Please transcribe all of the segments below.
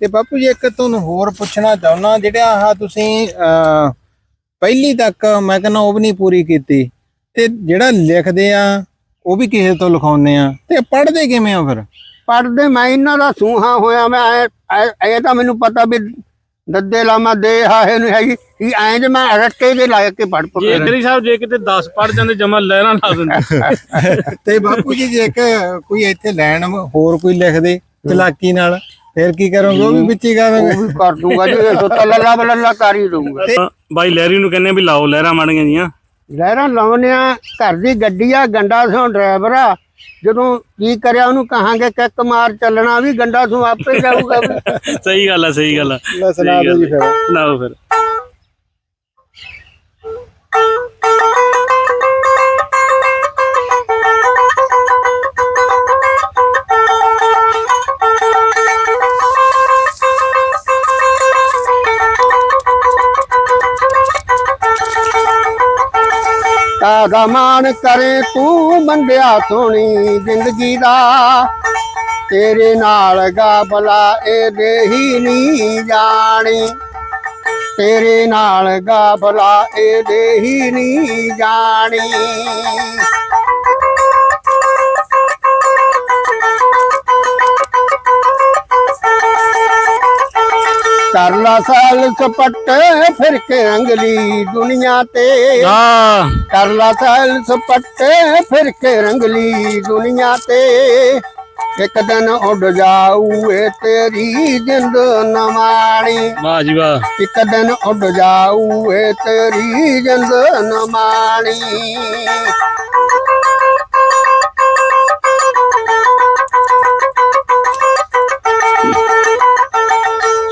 ਤੇ ਬਾਪੂ ਜੀ ਇੱਕ ਤੁਹਾਨੂੰ ਹੋਰ ਪੁੱਛਣਾ ਚਾਹੁੰਦਾ ਜਿਹੜਾ ਆਹ ਤੁਸੀਂ ਪਹਿਲੀ ਤੱਕ ਮੈਂ ਕਹਿੰਦਾ ਉਹ ਵੀ ਨਹੀਂ ਪੂਰੀ ਕੀਤੀ। ਤੇ ਜਿਹੜਾ ਲਿਖਦੇ ਆ ਉਹ ਵੀ ਕਿਸੇ ਤੋਂ ਲਿਖਾਉਂਦੇ ਆ। ਤੇ ਪੜ੍ਹਦੇ ਕਿਵੇਂ ਆ ਫਿਰ? ਪੜਦੇ ਮੈਂ ਇਹਨਾਂ ਦਾ ਸੂਹਾ ਹੋਇਆ ਮੈਂ ਇਹ ਤਾਂ ਮੈਨੂੰ ਪਤਾ ਵੀ ਦੱਦੇ ਲਾਮਾ ਦੇ ਹਾਹੇ ਨੂੰ ਹੈਗੀ ਕਿ ਐਂ ਜੇ ਮੈਂ ਰੱਟੇ ਦੇ ਲਾਇਕ ਕੇ ਪੜ ਜੇ ਗਰੀ ਸਾਹਿਬ ਜੇ ਕਿਤੇ 10 ਪੜ ਜਾਂਦੇ ਜਮਾ ਲਹਿਰਾਂ ਲਾ ਦਿੰਦੇ। ਤੇ ਬਾਪੂ ਜੀ ਜੇ ਇੱਕ ਕੋਈ ਇੱਥੇ ਲੈਣ ਹੋਰ ਕੋਈ ਲਿਖ ਦੇ ਚਲਾਕੀ ਨਾਲ? ਫਿਰ ਕੀ ਕਰੋਗੇ? ਉਹ ਵੀ ਵਿੱਚ ਹੀ ਉਹ ਵੀ ਕਰ ਦੂੰਗਾ ਜੀ ਇਹ ਤਾਂ ਲੱਲਾ ਬੱਲਾ ਕਰ ਹੀ ਦੂੰਗਾ ਬਾਈ ਲਹਿਰੀ ਨੂੰ ਕਹਿੰਦੇ ਵੀ ਲਾਓ ਲਹਿਰਾਂ ਮਾੜੀਆਂ ਜੀਆਂ। ਲਹਿਰਾਂ ਲਾਉਨੇ ਆ ਘਰ ਦੀ ਗੱਡੀ ਆ ਗੰਡਾ ਸੋਂ ਡਰਾਈਵਰ ਆ। ਜਦੋਂ ਕੀ ਕਰਿਆ ਉਹਨੂੰ ਕਹਾਂਗੇ ਕਿੱਕ ਮਾਰ ਚੱਲਣਾ ਵੀ ਗੰਡਾ ਸੋਂ ਆਪੇ ਜਾਊਗਾ। ਸਹੀ ਗੱਲ ਆ ਸਹੀ ਗੱਲ ਆ। ਲੈ ਸੁਣਾ ਦਿਓ ਜੀ ਫਿਰ। ਸੁਣਾਓ ਫਿਰ। ਕਾਦਾ ਮਾਨ ਕਰੇ, ਤੂੰ ਬੰਦਿਆ ਸੋਹਣੀ ਜ਼ਿੰਦਗੀ ਦਾ। ਤੇਰੇ ਨਾਲ ਗਾ ਭਲਾ ਇਹ ਦੇਹੀ ਨਹੀਂ ਜਾਣੀ। ਤੇਰੇ ਨਾਲ ਗਾ ਭਲਾ ਇਹ ਦੇਹੀ ਨਹੀਂ ਜਾਣੀ। ਕਰ ਲਾ ਸਾਲ ਸਪੱਟੇ ਫਿਰ ਕੇ ਰੰਗਲੀ ਦੁਨੀਆ ਤੇ ਆ ਕਰ ਲਾ ਸੈਲ ਸਪੱਟੇ ਫਿਰ ਕੇ ਰੰਗਲੀ ਦੁਨੀਆ ਤੇ ਇੱਕ ਦਿਨ ਉੱਡ ਜਾਊ ਏ ਤੇਰੀ ਜਿੰਦ ਨਮਾਣੀ ਵਾਹ ਜੀ ਵਾਹ ਇੱਕ ਦਿਨ ਉੱਡ ਜਾਊ ਏ ਤੇਰੀ ਜਿੰਦ ਨਮਾਣੀ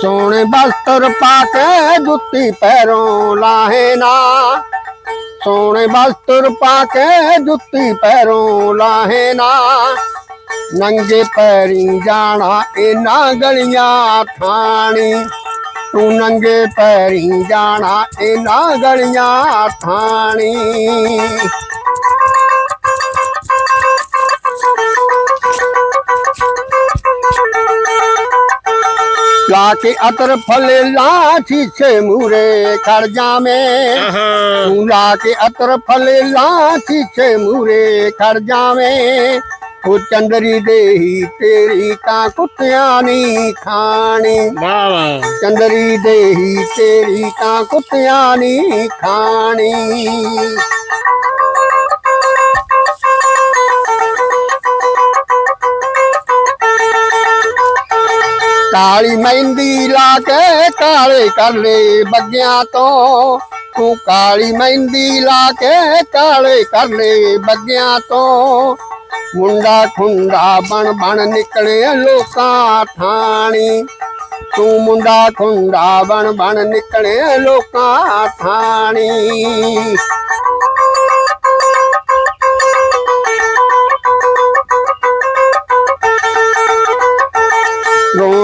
ਸੋਹਣੇ ਬਸਤਰ ਪਾ ਕੇ ਜੁੱਤੀ ਪੈਰੋਂ ਲਾਹੇ ਨਾ। ਸੋਹਣੇ ਬਸਤਰ ਪਾ ਕੇ ਜੁੱਤੀ ਪੈਰੋਂ ਲਾਹੇ ਨਾ। ਨੰਗੇ ਪੈਰੀ ਜਾਣਾ ਇਹਨਾਂ ਗਲੀਆਂ ਥਾਣੀ। ਤੂੰ ਨੰਗੇ ਪੈਰੀ ਜਾਣਾ ਇਹਨਾਂ ਗਲੀਆਂ ਥਾਣੀ। ਲਾ ਕੇ ਅਤਰ ਫਲੇ ਲਾ ਛੀਛੇ ਮੂਰੇ ਖੜ ਜਾਵੇਂ ਆਹਾ ਤੂੰ ਲਾ ਕੇ ਅਤਰ ਫਲੇ ਲਾ ਛੀਛੇ ਮੂਰੇ ਖੜ ਜਾਵੇਂ ਉਹ ਚੰਦਰੀ ਦੇਹੀ ਤੇਰੀ ਤਾਂ ਕੁੱਤਿਆਂ ਨਹੀਂ ਖਾਣੀ ਵਾਹ ਵਾਹ ਚੰਦਰੀ ਦੇਹੀ ਤੇਰੀ ਤਾਂ ਕੁੱਤਿਆਂ ਨਹੀਂ ਖਾਣੀ ਕਾਲੀ ਮਹਿੰਦੀ ਲਾ ਕੇ ਕਾਲੇ ਕਰ ਲੈ ਬੱਗਿਆਂ ਤੋਂ। ਤੂੰ ਕਾਲੀ ਮਹਿੰਦੀ ਲਾ ਕੇ ਕਾਲੇ ਕਰ ਬੱਗਿਆਂ ਤੋਂ। ਮੁੰਡਾ ਖੁੰਡਾ ਬਣ ਬਣ ਨਿਕਲੇ ਲੋਕਾਂ ਥਾਣੀ। ਤੂੰ ਮੁੰਡਾ ਖੁੰਡਾ ਬਣ ਬਣ ਨਿਕਲੇ ਲੋਕਾਂ ਥਾਣੀ।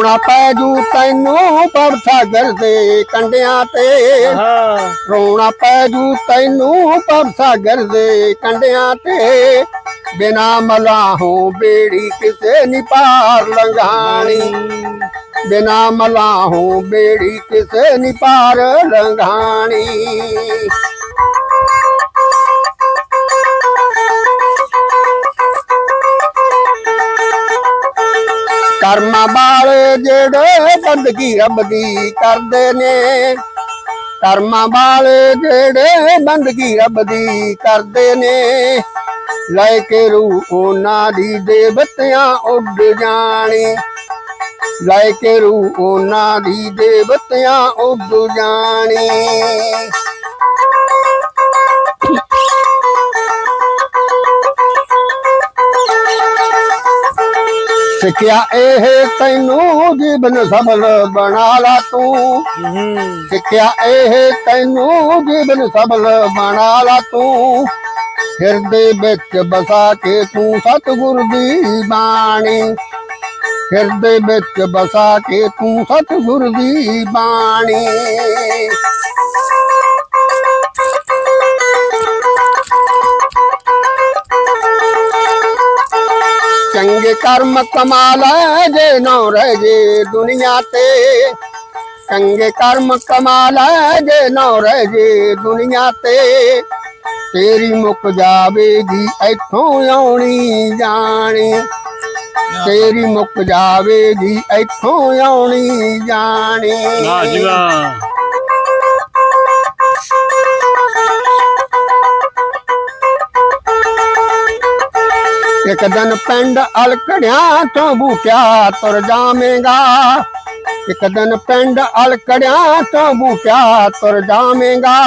ਰੋਣਾ ਪੈ ਜੂ ਤੈਨੂੰ ਪੜ ਸਾਗਰ ਦੇ ਕੰਡਿਆਂ ਤੇ। ਰੋਣਾ ਪੈ ਜੂ ਤੈਨੂੰ ਪੜ ਸਾਗਰ ਦੇ ਕੰਡਿਆਂ ਤੇ। ਬਿਨਾ ਮਲਾਹੋਂ ਬੇੜੀ ਕਿਸੇ ਨੀ ਪਾਰ ਲੰਘਾਣੀ। ਬਿਨਾ ਮਲਾਹੋਂ ਬੇੜੀ ਕਿਸੇ ਨੀ ਪਾਰ ਲੰਘਾਣੀ। ਕਰਮਾਂ ਵਾਲੇ ਜਿਹੜੇ ਬੰਦਗੀ ਰੱਬ ਦੀ ਕਰਦੇ ਨੇ। ਕਰਮਾਂ ਵਾਲੇ ਜਿਹੜੇ ਬੰਦਗੀ ਰੱਬ ਦੀ ਕਰਦੇ ਨੇ। ਲੈ ਕੇ ਰੂ ਉਹਨਾਂ ਦੀ ਦੇਵਤਿਆਂ ਉੱਡ ਜਾਣੀ। ਲੈ ਕੇ ਰੂ ਉਹਨਾਂ ਦੀ ਦੇਵਤਿਆਂ ਉੱਡ ਜਾਣੀ। ਸਿੱਖਿਆ ਇਹ ਤੈਨੂੰ ਜੀਵਨ ਸਫਲ ਬਣਾ ਲਾ ਤੂੰ। ਸਿੱਖਿਆ ਇਹ ਤੈਨੂੰ ਜੀਵਨ ਸਫਲ ਬਣਾ ਲਾ ਤੂੰ। ਹਿਰਦੇ ਵਿੱਚ ਬਸਾ ਕੇ ਤੂੰ ਸਤਿਗੁਰ ਦੀ ਬਾਣੀ। ਹਿਰਦੇ ਵਿੱਚ ਬਸਾ ਕੇ ਤੂੰ ਸਤਿਗੁਰ ਦੀ ਬਾਣੀ। ਚੰਗੇ ਕਰਮ ਕਮਾ ਲੈ ਜੇ ਨਾ ਰਹਿ ਜੇ ਦੁਨੀਆ ਤੇ। ਚੰਗੇ ਕਰਮ ਕਮਾ ਲੈ ਜੇ ਨਾ ਰਹਿ ਜੇ ਦੁਨੀਆ ਤੇ। ਤੇਰੀ ਮੁੱਕ ਜਾਵੇਗੀ, ਇੱਥੋਂ ਆਉਣੀ ਜਾਣੀ। ਤੇਰੀ ਮੁੱਕ ਜਾਵੇਗੀ, ਇੱਥੋਂ ਆਉਣੀ ਜਾਣੀ। ਵਾਹ ਜੀ ਵਾਹ ਇੱਕ ਦਿਨ ਪਿੰਡ ਅਲਕੜਿਆ ਤੋਂ ਬੂਟਿਆ ਤੁਰ ਜਾਵੇਂਗਾ। ਇੱਕ ਦਿਨ ਪਿੰਡ ਅਲਕੜਿਆ ਤੋਂ ਬੂਟਿਆ ਤੁਰ ਜਾਵੇਂਗਾ।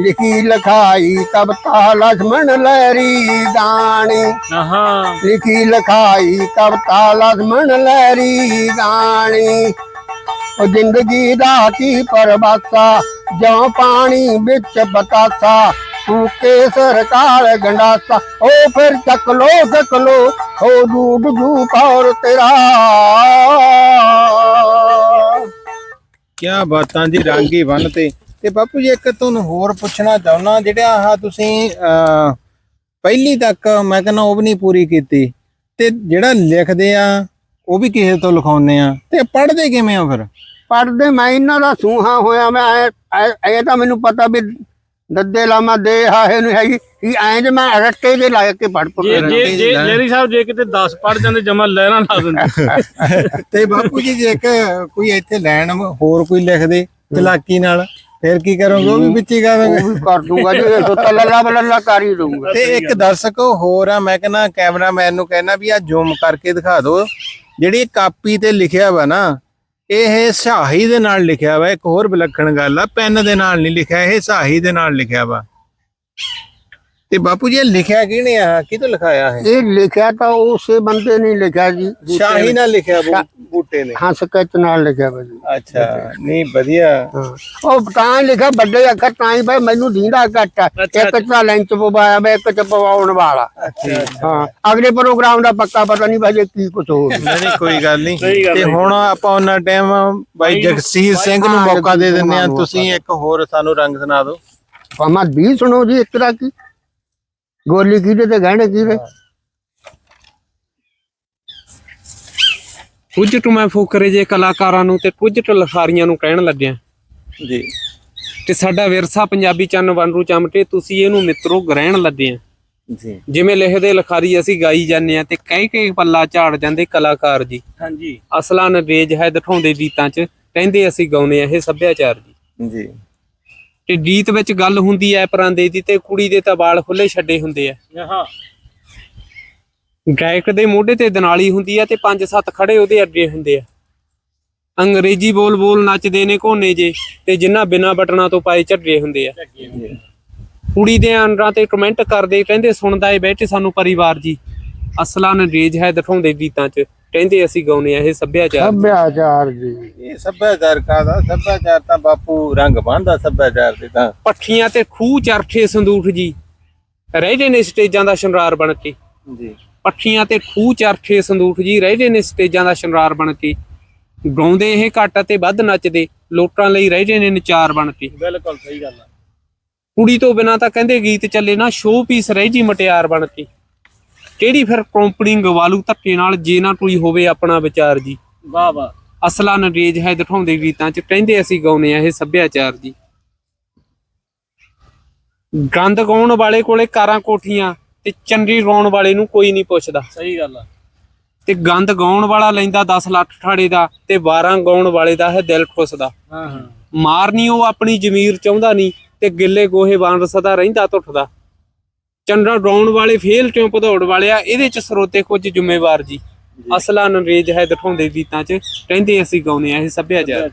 ਲਿਖੀ ਲਖਾਈ ਕਵਤਾ ਲਖਮਣ ਲਹਿਰੀ ਦਾਣੀ। ਹਾਂ ਲਿਖੀ ਲਖਾਈ ਕਵਤਾ ਲਖਮਣ ਲਹਿਰੀ ਦਾਣੀ। ਉਹ ਜ਼ਿੰਦਗੀ ਦਾ ਕੀ ਪਰਵਾਸਾ ਜੋ ਪਾਣੀ ਵਿੱਚ ਬਤਾਸਾ ਕੇਸਰ ਕਾਲ ਗੰਡਾਸਾ ਉਹ ਫਿਰ ਚੱਕ ਲੋ ਚੱਕ ਲੋ ਉਹ ਡੂਬ ਜੂ ਕੌਰ ਤੇਰਾ। ਕੀ ਬਾਤਾਂ ਜੀ ਰਾਂਗੀ ਬੰਨ ਤੇ। ਤੇ ਬਾਪੂ ਜੀ ਇੱਕ ਤੁਹਾਨੂੰ ਹੋਰ ਪੁੱਛਣਾ ਚਾਹੁੰਦਾ ਜਿਹੜਾ ਆਹ ਤੁਸੀਂ ਅਹ, ਪਹਿਲੀ ਤੱਕ ਮੈਂ ਕਹਿੰਦਾ ਉਹ ਵੀ ਨਹੀਂ ਪੂਰੀ ਕੀਤੀ। ਤੇ ਜਿਹੜਾ ਲਿਖਦੇ ਆ ਉਹ ਵੀ ਕਿਸੇ ਤੋਂ ਲਿਖਾਉਂਦੇ ਆ। ਤੇ ਪੜ੍ਹਦੇ ਕਿਵੇਂ ਆ ਫਿਰ? ਪੜਦੇ ਮੈਂ ਇਹਨਾਂ ਦਾ ਸੂਹਾ ਹੋਇਆ ਮੈਂ ਇਹ ਤਾਂ ਮੈਨੂੰ ਪਤਾ ਵੀ ਦੱਦੇ ਲਾਮਾ ਦੇ ਹਾਹੇ ਨੂੰ ਹੈਗੀ। ਕਿ ਐਂ ਜੇ ਮੈਂ ਰੱਟੇ ਦੇ ਲਾ ਕੇ ਪੜ ਜੇ ਪੜ ਜੇ ਜੇ ਜੇਰੀ ਸਾਹਿਬ ਜੇ ਕਿਤੇ 10 ਪੜ ਜਾਂਦੇ ਜਮਾ ਲਹਿਰਾਂ ਲਾ ਦਿੰਦੇ। ਤੇ ਬਾਪੂ ਜੀ ਜੇ ਕੋਈ ਇੱਥੇ ਲੈਣ ਹੋਰ ਕੋਈ ਲਿਖ ਦੇ ਚਲਾਕੀ ਨਾਲ ਫਿਰ ਕੀ ਕਰੋਗੇ? ਉਹ ਵੀ ਵਿੱਚ ਹੀ ਕਰੋਗੇ ਉਹ ਵੀ ਕਰ ਦੂੰਗਾ ਜੀ ਇਹ ਤਾਂ ਲੱਲਾ ਬੱਲਾ ਕਰ ਹੀ ਦੂੰਗਾ। ਤੇ ਇੱਕ ਦਰਸ਼ਕ ਹੋਰ ਆ ਮੈਂ ਕਹਿੰਦਾ ਕੈਮਰਾਮੈਨ ਨੂੰ ਕਹਿਣਾ ਵੀ ਆ ਜ਼ੂਮ ਕਰਕੇ ਦਿਖਾ ਦਿਓ। ਜਿਹੜੀ ਕਾਪੀ ਤੇ ਲਿਖਿਆ ਵਾ ਨਾ ਇਹ ਸਾਹੀ ਦੇ ਨਾਲ ਲਿਖਿਆ ਵਾ, ਇੱਕ ਹੋਰ ਵਿਲੱਖਣ ਗੱਲ ਆ, ਪੈਨ ਦੇ ਨਾਲ ਨਹੀਂ ਲਿਖਿਆ, ਇਹ ਸਾਹੀ ਦੇ ਨਾਲ ਲਿਖਿਆ ਵਾ। ਤੇ ਬਾਪੂ ਜੀ ਇਹ ਲਿਖਿਆ ਕਿਹਨੇ ਆ? ਕਿਹਤੋਂ ਲਿਖਾਇਆ ਹੈ ਇਹ ਲਿਖਿਆ ਤਾਂ ਉਸੇ ਬੰਦੇ ਨੇ ਲਿਖਿਆ ਜੀ ਸ਼ਾਹੀ ਨਾਲ ਲਿਖਿਆ ਬੂ- ਬੂਟੇ ਨੇ। ਹਾਂ ਸਕੈਚ ਨਾਲ ਲਿਖਿਆ ਵਾ ਜੀ। ਅੱਛਾ ਨਹੀਂ ਵਧੀਆ। ਹਾਂ। ਉਹ ਤਾਂ ਲਿਖਿਆ ਵੱਡੇ ਅੱਖਰ ਤਾਂ ਹੀ ਭਾਈ ਮੈਨੂੰ ਦੀਂਦਾ ਘੱਟ ਆ। ਇੱਕ ਤਾਂ ਲੈਂਚ ਪਵਾਇਆ ਵਾ ਇੱਕ ਚ ਪਵਾਉਣ ਵਾਲਾ। ਅੱਛਾ ਹਾਂ ਅਗਲੇ ਪ੍ਰੋਗਰਾਮ ਦਾ ਪੱਕਾ ਪਤਾ ਨਹੀਂ ਭਾਈ ਕੀ ਕੁਝ ਹੋ ਨਹੀਂ ਨਹੀਂ, ਕੋਈ ਗੱਲ ਨਹੀਂ। ਸਹੀ ਗੱਲ ਤੇ ਹੁਣ ਆਪਾਂ ਉਹਨਾਂ ਟਾਈਮ ਬਾਈ ਜਗਸੀਰ ਸਿੰਘ ਨੂੰ ਹਾਂ, ਮੌਕਾ ਦੇ ਜਗਸੀਰ ਦਿੰਦੇ ਆ ਨੂੰ ਤੁਸੀਂ ਇੱਕ ਹੋਰ ਸਾਨੂੰ ਰੰਗ ਸੁਣਾ ਦਿਓ। ਪਾਮਾ ਵੀ ਸੁਣੋ ਜੀ ਇੱਕ ਤਰ੍ਹਾਂ ਕੀ? ਗੋਲੀ ਕਿਹਦੇ ਤੇ ਗਹਿਣੇ ਕਿਹਦੇ? ਕੁਝ ਟੂ ਮੈਂ ਫੋਕਰੇ ਜੇ ਕਲਾਕਾਰਾਂ ਨੂੰ ਤੇ ਕੁਝ ਟੂ ਲਖਾਰੀਆਂ ਨੂੰ ਕਹਿਣ ਲੱਗਿਆ। ਜੀ। ਤੇ ਸਾਡਾ ਵਿਰਸਾ ਪੰਜਾਬੀ ਚੰਨ ਵਨਰੂ ਚਮਟੇ ਤੁਸੀਂ ਇਹਨੂੰ ਮਿੱਤਰੋ ਗ੍ਰਹਿਣ ਲੱਗੇ ਆ। ਜੀ। ਜਿਵੇਂ ਲਿਖਦੇ ਲਖਾਰੀ ਅਸੀਂ ਗਾਈ ਜਾਂਦੇ ਆ ਤੇ ਕਈ ਕਈ ਪੱਲਾ ਝਾੜ ਜਾਂਦੇ ਕਲਾਕਾਰ ਜੀ। ਹਾਂਜੀ। ਅਸਲਾਂ ਨਵੇਜ ਹੈ ਦਿਖਾਉਂਦੇ ਗੀਤਾਂ 'ਚ ਕਹਿੰਦੇ ਅਸੀਂ ਗਾਉਨੇ ਆ ਇਹ ਸੱਭਿਆਚਾਰ ਜੀ। ਜੀ। ਤੇ ਗੀਤ ਵਿੱਚ ਗੱਲ ਹੁੰਦੀ ਐ ਪਰਾਂਦੇ ਦੀ ਤੇ ਕੁੜੀ ਦੇ ਤਾਂ ਵਾਲ ਖੁੱਲੇ ਛੱਡੇ ਹੁੰਦੇ ਆ ਆਹਾ ਗਾਇਕ ਦੇ ਮੋਢੇ ਤੇ ਦਨਾਲੀ ਹੁੰਦੀ ਆ ਤੇ ਪੰਜ ਸੱਤ ਖੜੇ ਉਹਦੇ ਅੱਗੇ ਹੁੰਦੇ ਆ ਅੰਗਰੇਜ਼ੀ ਬੋਲ ਬੋਲ ਨੱਚਦੇ ਨੇ ਕੋਨੇ ਜੇ ਤੇ ਜਿਨ੍ਹਾਂ ਬਿਨਾਂ ਬਟਨਾਂ ਤੋਂ ਪਾਏ ਝੱਡੇ ਹੁੰਦੇ ਆ ਕੁੜੀ ਦੇ ਅੰਡਰਾਂ ਤੇ ਕਮੈਂਟ ਕਰਦੇ ਕਹਿੰਦੇ ਸੁਣਦਾ ਏ ਬੈਠੇ ਸਾਨੂੰ ਪਰਿਵਾਰ ਜੀ। ਅਸਲਾਂ ਨਰੇਜ ਹੈ ਦਿਖਾਉਂਦੇ ਗੀਤਾਂ 'ਚ ਕਹਿੰਦੇ ਅਸੀਂ ਗਾਉਨੇ ਆ ਇਹ ਸੱਭਿਆਚਾਰ ਸੱਭਿਆਚਾਰ ਜੀ। ਇਹ ਸੱਭਿਆਚਾਰ ਕਾਦਾ ਸੱਭਿਆਚਾਰ ਤਾਂ ਬਾਪੂ ਰੰਗ ਬੰਨਦਾ ਸੱਭਿਆਚਾਰ ਦੇ ਤਾਂ। ਪੱਠੀਆਂ ਤੇ ਖੂਹ ਚਰਖੇ ਸੰਦੂਖ ਜੀ। ਰਹਿਦੇ ਨੇ ਸਟੇਜਾਂ ਦਾ ਸ਼ਿੰਗਾਰ ਬਣ ਕੇ। ਜੀ। ਪੱਠੀਆਂ ਤੇ ਖੂਹ ਚਰਖੇ ਸੰਦੂਖ ਜੀ ਰਹਿਦੇ ਨੇ ਸਟੇਜਾਂ ਦਾ ਸ਼ਿੰਗਾਰ ਬਣ ਕੇ। ਗਾਉਂਦੇ ਇਹ ਘੱਟ ਅਤੇ ਵੱਧ ਨੱਚਦੇ ਲੋਕਾਂ ਲਈ ਰਹਿਦੇ ਨੇ ਨਚਾਰ ਬਣ ਕੇ। ਬਿਲਕੁਲ ਸਹੀ ਗੱਲ ਆ। ਕੁੜੀ ਤੋਂ ਬਿਨਾ ਤਾਂ ਕਹਿੰਦੇ ਗੀਤ ਚੱਲੇ ਨਾ ਸ਼ੋਅ ਪੀਸ ਰਹਿ ਜੀ ਮਟਿਆਰ ਬਣ ਕੇ। ਕਿਹੜੀ ਫਿਰ ਕੰਪਨੀ ਗਵਾਲੂ ਧੱਕੇ ਨਾਲ ਜੇ ਨਾ ਕੋਈ ਹੋਵੇ ਆਪਣਾ ਵਿਚਾਰ ਜੀ? ਵਾਹ ਵਾਹ। ਅਸਲਾ ਨਰੇਜ ਹੈ ਦਿਖਾਉਂਦੇ ਗੀਤਾਂ 'ਚ ਕਹਿੰਦੇ ਅਸੀਂ ਗਾਉਨੇ ਆ ਇਹ ਸੱਭਿਆਚਾਰ ਜੀ। ਗੰਦ ਗਾਉਣ ਵਾਲੇ ਕੋਲੇ ਕਾਰਾਂ ਕੋਠੀਆਂ ਤੇ ਚੰਡੀ ਗਾਉਣ ਵਾਲੇ ਨੂੰ ਕੋਈ ਨਹੀਂ ਪੁੱਛਦਾ। ਸਹੀ ਗੱਲ ਆ। ਤੇ ਗੰਦ ਗਾਉਣ ਵਾਲਾ ਲੈਂਦਾ 10 ਲੱਖ ਠਾੜੇ ਦਾ ਤੇ 12 ਗਾਉਣ ਵਾਲੇ ਦਾ ਹੈ ਦਿਲ ਠੁੱਸਦਾ ਹਾਂ ਹਾਂ। ਮਾਰਨੀ ਉਹ ਆਪਣੀ ਜ਼ਮੀਰ ਚਾਹੁੰਦਾ ਨਹੀਂ ਤੇ ਗਿੱਲੇ ਗੋਹੇ ਵਾਂਗ ਸਦਾ ਰਹਿੰਦਾ ਟੁੱਟਦਾ ਚੰਡਾ ਡਾਉਣ ਵਾਲੇ ਫੇਲ ਕਿਉਂ ਭਦੌੜ ਵਾਲਿਆ ਇਹਦੇ ਚ ਸਰੋਤੇ ਕੁਝ ਜ਼ਿੰਮੇਵਾਰ ਜੀ। ਅਸਲਾ ਨਰੇਜ ਹੈ ਦਿਖਾਉਂਦੇ ਗੀਤਾਂ ਚ। ਕਹਿੰਦੇ ਅਸੀਂ ਗਾਉਨੇ ਆ ਇਹ ਸੱਭਿਆਚਾਰ।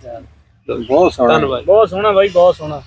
ਬਹੁਤ ਸੋਹਣਾ। ਧੰਨਵਾਦ। ਬਹੁਤ ਸੋਹਣਾ ਬਾਈ ਬਹੁਤ ਸੋਹਣਾ।